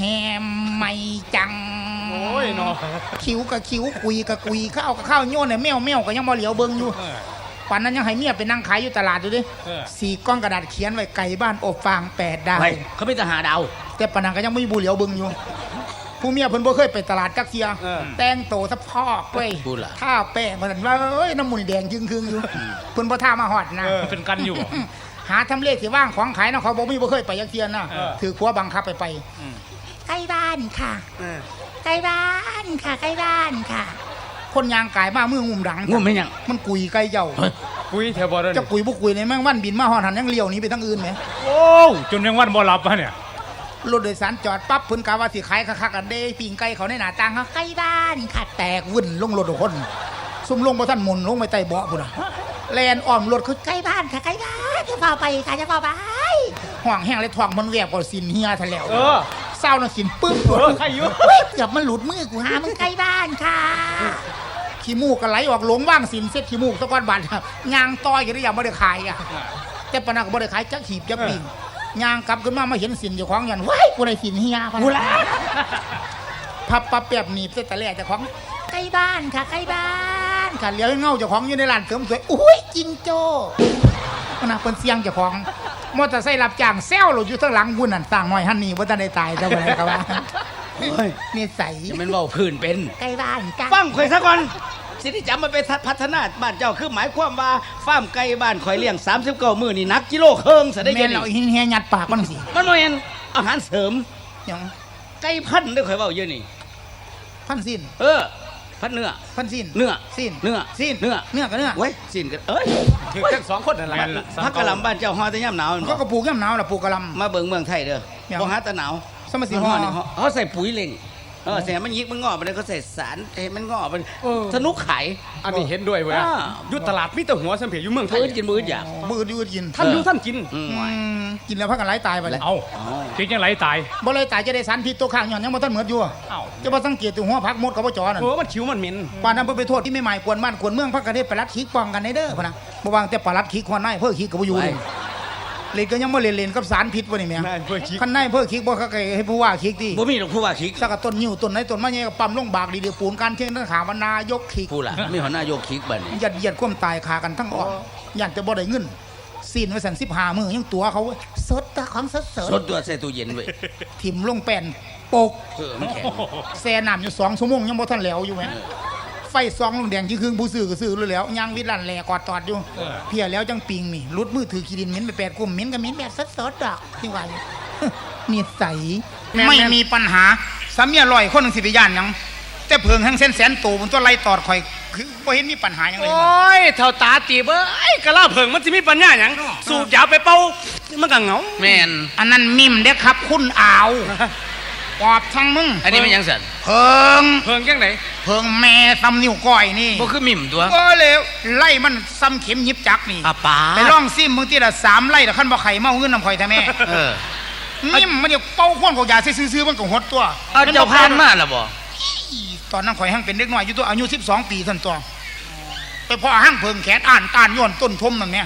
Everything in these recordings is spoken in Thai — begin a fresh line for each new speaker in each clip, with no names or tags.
แฮมไม่จัง
โอ้ยเนาะ
คิ้วกับคิ้วคุยกับคุยข้าวกับข้าวโยนเนี่ยแมวแมวก็ยังบ่เหลียวเบิ่งอยู่
เออ
ปันนั้นยังให้เมียไปนั่งขายอยู่ตลาดอยู่ดิ
เออ
สี่ก้อนกระดาษเขียนไว้ไก่บ้านอบฟางแปดดาว
ไปเขาไม่ทหารดาว
แต่ปานนันก็ยังไม่มีบุเหลียวเบิ่งอยู่ผู้เมียเพิ่นบ่เคยไปตลาดจักเทีย
เออ
แต่งโตวสะพอกเว้ย
พูดล่ะ
ท่าแป้งว่าซั่นว่าเอ้ยน้ำมูนี่แดงจึงครึงอยู่เพิ่นบ่ท่ามาฮอดนะ
มันเป็นกันอยู่บ่
หาทำเลที่ว่างของขายนะเขาบอกมีบ่เคยไปยักเทียนนะ
เออ
ถือขัวบังคับไปไป
อืม
ใกล้บ้านค่ะ
เออ
ใกล้บ้านค่ะ ใกล้บ้านค่ะ คนยางกายมามืองุ่มดัง
งุ่มไม่ยัง
มันกุยไกลเจ้า
เฮ้ย
คุยแถวบ่ได้
จะกุยบ่กุยในแม่งวันบินมาฮอดหันยังเลี้ยวหนี้ไปทางอื่นไหม
โอ้จนยังวันบ่หลับวะเนี่ย
รถโดยสารจอดปั๊บเพิ่นกะว่าสิขายคักๆกันเด้ปิ่งไก่เขาในหน้าต่างเขาใกล้บ้านค่ะแตกวุ่นลงรถทุกคนซุ่มลงบ่ทันหมุนลงไปใต้เบาะพุ่นน่ะแลนอ้อมรถเขาใกล้บ้านค่ะใกล้บ้านจะพาไปค่ะจะพาไปห่วงแห้งเลยท้องมันแวบก็สินเฮียทะแล้ว
เออ
เศร้าน่ะสินปึ้ง
เออใครอยู่
เฮ้ยเกือบมันหลุดมือกูหามึงใกล้บ้านค่ะขี้มูกก็ไหลออกหลงว่างสินเซ็ตขี้มูกตะกอนบาดยางต้อยอยู่ได้ยังบ่ได้ขายอะแต่ปานนันก็บ่ได้ขายจักหีบจักปิงยางกลับขึ้นมามาเห็นสินเจ้าของยันว้ายกูได้สินเฮียกูละพับปับเปียบหนีบเส้นตะแล่เจ้าของใกล้บ้านค่ะใกล้บ้านค่ะเลี้ยวเงาเจ้าของอยู่ในร้านเสริมสวยอุ้ยจิงโจ้ขนาดเพิ่นเสียงเจ้าของ มอเตอร์ไซค์รับจ้างแซวเราอยู่ข้างหลังบุญนั่นสร้างน้อยหันนี่บ่ทันได้ตายแต่ว่าอะไรก็ว่า
โอ้ย
นี่ใส
จะเป็นเว่าพื้นเป็น
ใกล้บ้านจ้า
ฟังข่อยซะก่อน สิที่จำมาเป็นพัฒนาบ้านเจ้าคือหมายความว่าฟาร์มไก่บ้านข่อยเลี้ยง39มื้อนี่นักกิโลครึ่งซะได้
แม่
ยั
น
ง
เราหินเฮียยัดปากมันสิ
มันบ่แม่นอาหารเสริม
หยัง
ไก่พันธุ์เด้อข่อยเว้าอยู่นี่
พันสิ้น
เออ พันธุ์เนื้อ
พันสิ้น
เนื้อ
สิ้น
เนื้อ
สิ้น
เนื้อ
เนื้อกับเนื้อ
เว้ยสิ้นกันเอ้ย
ถือทั้งสองคนนั่นแหละ
พักกะหล่ำบ้านเจ้าฮอแต่ย่ำหนาวแม่น
ก็
บ่
กระปลูกย่ำหนาวล่ะปลูกกระหลำ
มาเบิ่งเมืองไทยเด้อ
ยัง
บ่หาแตะหนาว
สมัยสิฮอ
นี่เขาเขาใส่ปุ๋ยเล็ง เออใส่ให้มันยิกมันงอกไปเลยเขาใส่สารให้มันงอกไป
เออ
สนุกขาย
อันนี้เห็นด้วยเว้ย
อ่า
อยุตลาดมีแต่หัวสัมเพียอยู่เมืองไทย
มือกินมืออยาก
มือดยืดกิน
ท่านอยู่ท่านกิน
อืม
อืมกินแล้วพักกันไหลตายไปเลย
เอา
อ๋อ
คิดยังไรตาย
บ่เลยตายจะได้สารพิษตัวข้างย้อนยังบ่ทันเหมือดอยู่
เอ้า
จะบ่สังเกตตัวหัวพักมดกับบ่จอนั่น
เออมันคิวมันเหม็น
ปานนั้นเพิ่นไปโทษที่ไม่หมายกวนบ้านกวนเมืองพักกันได้ไปรัดขี้ป้องกันในเด้อพุ่นน่ะบ่วางแต่ปลัดขี้ควานนายเพิ่อขี้ก็บ่อยู่เลย เล่นก็ยังบ่เล่นเล่นกับสารพิษบ่นี่แม่
นายเพิ่อขี้
คันนายเพิ่อขี้บ่เขาก็ให้ผู้ว่าขี้ติ
บ่มีหรอกผู้ว่าคิก
สักกะต้นนิ้วต้นไหนต้นไม้ใหญ่ก็ปั๊มลงบากดีเดียวปูนการเที่ยงทั้งขาวานายกขี้
ผู้ล่ะมีหัวหน้าโยกคิกบัดนี้
ยัดเยียดความตายขากันทั้งอ่อนอยากจะบ่ได้เงินซีนไว้สัน15มื้อยังตัวเขาเว้ยสดแต่ของสด
สดตัวใส่ตู้เย็นไว้
ๆถิ่มลงแป้นปก
เออมันแข็ง
แซ่น้ำอยู่สองชั่วโมงยังบ่ทันแล้วอยู่แหม ไฟซองลงแดงที่ครึ่งผู้ซื้อก็ซื้อเลยแล้วยางวิดลันแหลกอดตอดอยู่เพียแล้วจังปิงนี่รุดมือถือขี้ดินเหม็นไปแปดกุมเหม็นก็เหม็นแบบสดๆดอกที่ว่าอยู่นิสัยไม่มีปัญหาสามีอร่อยคนหนึงสิไปย่านหยังแต่เพิงทั้งเส้นแสนโตมันตัวไล่ตอดข่อยคือบ่เห็นมีปัญหาหยังเลย
โอ้ยเท่าตาตีบเอ้ยกะลาเผิงมันจะมีปัญญาหยังสูบยาไปเป่ามันก็เหงา
แม่น
อันนั้นมิมเด้อครับคุณอาว ปอบทั้งมึง
อันนี้มันหยังสั่น
เพิง
เผิงจังไหน
เพิงแม่ซ้ำนิ้วก้อยนี่
บ่คือมิ่มตัว
เออเลยไล่มันซ้ำเข็มหยิบจักนี่
อาปา
ไปลองซิมมึงทีละสามไล่แต่ขั้นบ่ไข่เมาเงินน้ำข่อยแท้แม่
เออ
นิ่มมันเดี๋ยวเป้าควนของยาซื้อๆมันก็หดตัว
เอาเจ้าพานมาล่ะบ่
อีตอนนั้นข่อยหั่งเป็นเด็กน้อยอยู่ตัวอายุ 12 ปีท่านตัวไปพ่อหั่งเพิงแขนอ่านตานย้อนต้นทมนั่นแม่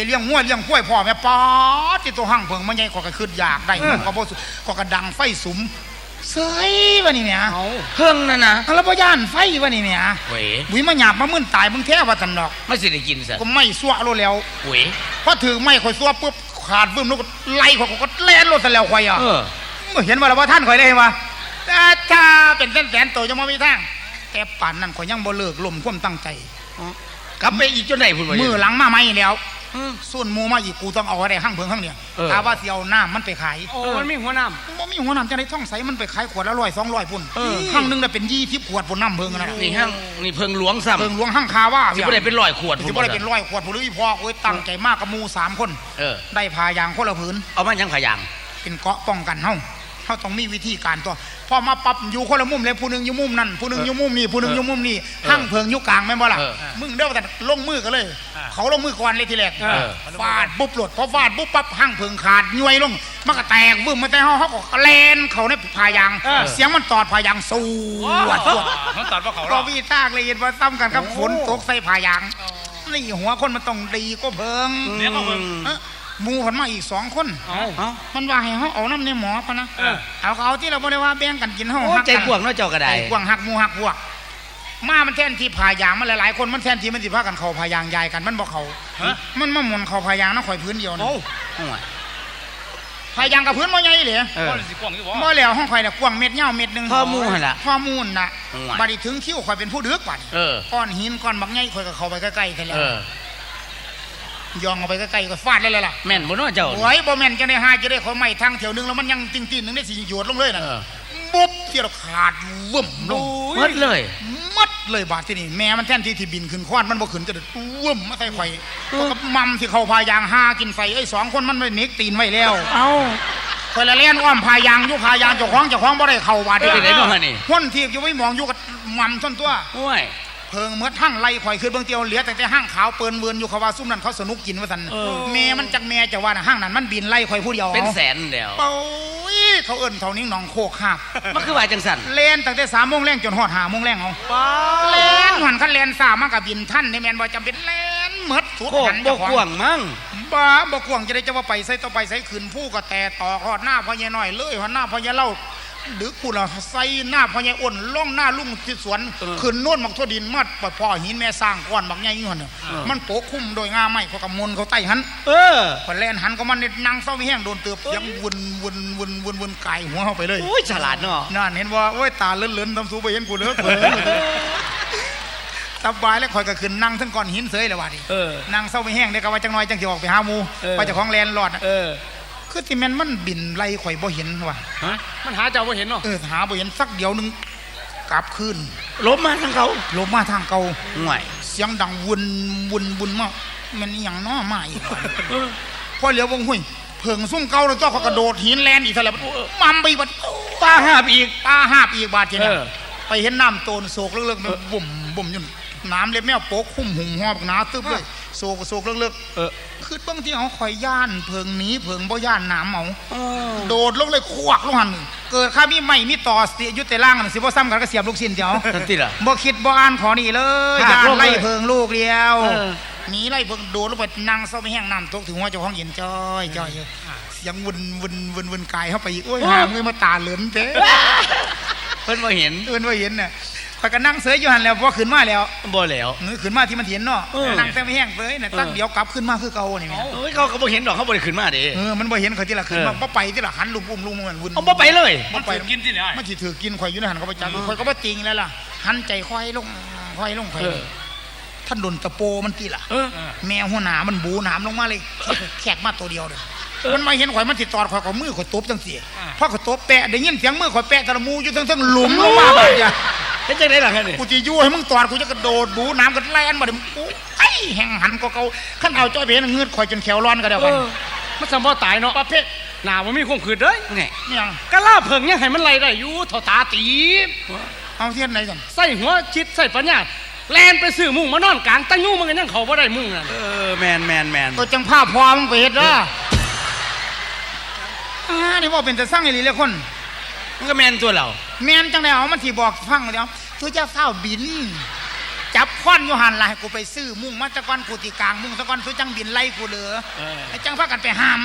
เออ
ไปเลี้ยงงัวเลี้ยงควายพ่อแม่ป๊อดที่ตัวหั่งเพิงมันใหญ่กว่าก็คืออยากได้มันก็บ่สุก็กระดังไฟสุมเสยว่านี่แหม่
เอา
เพิ่งนั่นนะ
แล้วบ่ย่านไฟว่านี่แหม่
เว้ย
บุยมาหยาบมามึนตายมึงแท้ว่าซั่นดอก
ไม่สิได้กินซะ
ก็ไม่ซัวโลดแล้ว
เว้ย
พอถือไม่ข่อยซัวปุ๊บขาดบึ้มแล้วก็ไล่ข่อยก็แล่นรถซะแล้วข่อยอะ
เออ
เห็นว่าแล้วว่าท่านข่อยได้เห็นว่าแต่ถ้าเป็นแสนๆโตยังบ่มีทาง แต่ป่านนั้นข่อยยังบ่เลิกลมความตั้งใจ
กลับไปอีกจนไหนพุ่นวะ
มือหลังมาไม่แล้ว
เออ
ส่วนหมูมาอีกกูต้องเอาไว้ได้ห้างเพิงห้างเนี่ย
เออ
ถ้าว่าสิเอาน้ำมันไปขาย
โอ้มันมีหัวน้
บ่มีหัวน้ำจังได๋ท่องใสมันไปขายขวดละร้อยสองร้อยพุ่น
เออ
ห้างหนึงได้เป็นยี่ทิพขวดพุ่นน้ำเพิงนะ
นี่ห้างนี่เพิ่งหลวงซ้ำ
เพิงหลวงห้างคาว่า
สิบ่ได้เป็นร้อยขวด
สิบ่ได้เป็นร้อยขวดพุ่นหรืออีพ่อโอ้ยตั้งใจมากกับหมูสามคน
เออ
ได้พายางคนละผืน
เอามายังขายาง
เป็นเกราะป้องกันเฮา เฮาต้องมีวิธีการตัวพอมาปรับอยู่คนละมุมเลยผู้หนึงอยู่มุมนั่นผู้หนึงอยู่มุมนี่ผู้หนึงอยู่มุมนี่หั่งเพิงอยู่กลางแม่นบ่ล่ะ
เออ
มึงเด้อแต่ลงมือกันเลย เขาลงมือก่อนเลยทีแรก
เออ
ฟาดปุ๊บหลดพอฟาดปุ๊บปั๊บหั่งเพิงขาดย้วยลงมันก็แตกบึ้มมาแต่เฮาเฮาก็แลนเขาในพายางเสียงมันตอดพายางสูวดสวด
เขาตัดว่าเขา
ก็วีทากเลยเห็นว่าซ้ำกันครับฝนตกใส่พายางนี่หัวคนมันต้องดีก็เพิง
เนี่ยเขาเพิ่ง
เอ้อหมูผันมาอีกสองคน
เอา
เอ้า
มันว่าให้เฮาเอาน้ำในหมอพะนะ
เออ
เอาก็เอาที่เราบ่ได้ว่าแบ่งกันกินเฮา
โอ้
หัก
ใจ
กัน
กว้างเนาะเจ้าก็ได้
ใจกว้างหักหมูหักพวกมามันแทนที่พายางมันหลายๆคนมันแทนที่มันสิพากันเข้าพายางยายกันมันบ่เข้า
ฮะ
มันมาหมุนเข้าพายางนะข่อยพื้นเดียวนะ
โอ้
โอ้ย
พายางกับพื้นบ่ใหญ่เลย
เออ
บ่ได้สิกว้างอยู่บ่
บ่แล้วห้องข่อยน่ะกว้างเม็ดยาวเม็ดหนึง
พ่อหมู่หั่นล่ะ
พ่อมูลน่ะ
โอ้ย
บัดนี้ถึงคิวข่อยเป็นผู้ดึกบัดนี้
เออ
ก้อนหินก้อนบักใหญ่ข่อยก็เข้าไปใกล้ๆกันแล้
เอ
ว
อ
ย่องเอาไปใกล้ๆก็ฟาดเลยเลยล่ะ
แม่นบ่เนาะเจ้า
โอ้ยบ่แม่นจะได้หาจะได้เขาไม่ทางแถวหนึงแล้วมันยังติ่งๆหนึงได้สิหยวดลงเลยน่ะ
เออ
ปุ๊บเที่ยวขาดวึ่มลง
หมดเลย
มัดเลยบาดที่นี่แม่มันแทนที่ที่บินขึ้นควานมันบ่ขึ้นจะได้วึ่มมาใส่ข่อยเพราะกับมัมที่เขาพายางหากินไฟไอ้สองคนมันไปเน็กตีนไว้แล้ว
เอ้า
ข่อยละเล่นอ้อมพายางอยู่พายางเจ้าของเจ้าของบ่ได้เข้าบาด
เออไปไหนเนาะฮะนี่
คนที่อยู่ไว้มองอยู่กับมัมส้นตัว
โอ้ย
เพิงเมื่อทั้งไล่ข่อยขึ้นเบื้องเตียวเหลือแต่แต่ห้างขาวเปินเมือนอยู่เขาว่าซุ่มนั้นเขาสนุกกินว่าสัน
เออ
แม่มันจักแม่จะว่าน่ะห้างนั้นมันบินไล่ข่อยผู้เดียว
เป็นแสนแล้ว
เป้าอีเขาเอิ้นเท่านี้หนองโคกคาบ
มันคือว่าจังสั่น
เล่นตั้งแต่สามโมงแรงจนหอดหาโมงแรงเอาเล่นหันคันเล่นสามมันกับบินท่านในแมนบ่จำเป็นเล่นหมดสุด
โคก
หัน
บ่
เจ้าของ
กว้างมั้ง
บ้าบ่กวางจะได้จะว่าไปใส่ต่อไปใส่ขืนผู้ก็แต่ต่อหอดหน้าพ่อใหญ่น้อยเลยหอดหน้าพ่อใหญ่เล่า หรือกูล่ะใส่หน้าพ่อใหญ่อ้นล่องหน้าลุงที่สวนขึ้นโน่นบักทั่วดินมัดปพ่อหินแม่สร้างก้อนบักใหญ่อยู่หั่นน่ะมันโปะคุ้มโดยงาไม้เขากำมลเขาใต้หัน
เออ
พอแล่นหันก็มันนี่นั่งเศร้าไม่แห้งโดนเตือบเสียงวนวนวนวนวนไก่หัวเข้าไปเลย
โอ้ยฉลาดเนาะ
นั่นเห็นว่าโอ้ยตาเลื่อนๆทำสูไปเห็นกูเลิกเผลอสบายแล้วคอยก็ขึ้นนั่งทั้งก้อนหินเสยเลยว่ะดิ
เออ
นั่งเศร้าไม่แห้งเดี๋ยวก็ว่าจังน้อยจังสิออกไปหาหมู
เออ
ไปเจากของแลนด์ลอดน่ะ
เออ
คือที่แม่นมันบินไล่ข่อยบ่เห็นว่ะ
ฮะมันหาเจ้าบ่เห็นเนาะ
เออหาบ่เห็นสักเดียวหนึงกลับคืน
ลบมาทางเขา
ลมมาทางเก่า
ห่วย
เสียงดังวนวนวนมามันอหย่างน้อมาอีกว่ะพอเหลียววงหุ้ยเพิงซุ่มเก่าแล้วเจ้าเขากระโดดหินแลนอีกเท่าไหร่มัมไปอีกบัด
ตาหาบอีก
ตาหาบอีกบาดเจ็บ
เออ
ไปเห็นน้ำโตนโศกเลิกๆมันบุ่มบุ่มอยู่น้ำเล็บแมวโป๊กคุ้มหุ่มหอบหนาตึบเลยโศกโศกเลิก
เออ
ๆคือบางที่เขาคอยย่านเพิงหนี้เพิงบ่ย่านน้ำเอาโดดลงเลยควักลงหันเกิดข้ามีไม่มีต่อสติอยุติล่างนั่นสิบ่ซ้ำกันก็เสียบลูกชิ้นเดียว
ทันทีล่ะ
บ่คิดบ่อ่านขอนี่เลย
หัก
ย่าน
ลงเลย
ไล่เพิงลูกเดียว
เออ
หนีไล่เพิงโดดลงไปนั่งเศร้าไม่แห้งน้ำตกถึงหัวเจ้าของเย็นจ้อยจ้อยเสียงวนวนวนวนกายเข้าไปอีกโอ้ยหามเลยมาตาเหลือนเต้
เพิ่นบ่เห็น
เอิ้นว่าเห็นน่ะ ข่อยก็นั่งเสยอยู่หันแล้วพอขึ้นมาแล้ว
บ่แล้ว
เงยขึ้นมาที่มันเห็นเนาะ
เออ
นั่งแต่ไม่แห้งเสยน่ะตั้งเดี๋ยวกลับขึ้นมาคือเก่านี่แหม่
โอ้ยเขาก็บ่เห็นดอกเขาบ่ได้ขึ้นมาเด้
เออมันบ่เห็นเขาที่ละขึ้นมา
เออ
บ่ไปที่ละหันลุมอุ้มลุมมันวุ่น
เอาบ่ไปเลย
มันถูกกินที่ไหน
มันสิถือกินข่อยอยู่ในหันเขาไปจับข่อยก็บ่จริงแล้วล่ะหันใจค่อยลงค่อยลงค่อยลงท่านโดนตะโปมันตีล่ะ
เออ
แมวหัวหนามันบูหนามลงมาเลยแขกมาตัวเดียวเลยมันมาเห็นข่อยมันติดตอดข่อยก็มือข่อยตบจังซี่พอข่อยตบแปะได้ยินเสียงมือข่อยแปะตะละมูอยู่ทั้งๆหลุมลงมาบาดเนี่ย
เฮ็ดจังได๋ล่ะคั่นนี่
กูจะยู่ให้มึงตอดกูจะกระโดดบูน้ำก็แล่นมาเดี๋ยวกูไอ้แห่งหันก็เขาขั้นเอาจ้อยไปเห็นเงือดข่อยจนแขวร้อนก็เดียวกัน
มันสมบ่ตายเนาะประเภทหน้าบ่มีความขืดเด้ย
ไง
นี่ยัง
กะลาเพิ่งยังให้มันไล่ได้อยู่เท่าตาตีบ
เอาเทียนไหนสั่น
ใส่หัวชิดใส่ปัญญาแลนไปซื้อมุ้งมานอนกลางตั้งยูมันก็ยังเข้าบ่ได้มุ้งนั่น
เออแมนแมนแมน
ตัวจังภาพพอมึงไปเห็ดเด้ออ่านี่ว่าเป็นแต่สร้างอีหลีเลยคน
มันก็แมนตัวเรา
แม่นจังไดเอามันที่บอกฟังเดี๋ยว ตัวเจ้าเฝ้าบิน จับค้อนอยู่หันล่ะให้กูไปซื้อมุ่งมาตะกอนกูตีกลางมุ่งตะกอนตัวจังบินไล่กูเหลือไอ้จังพากันไปห้าม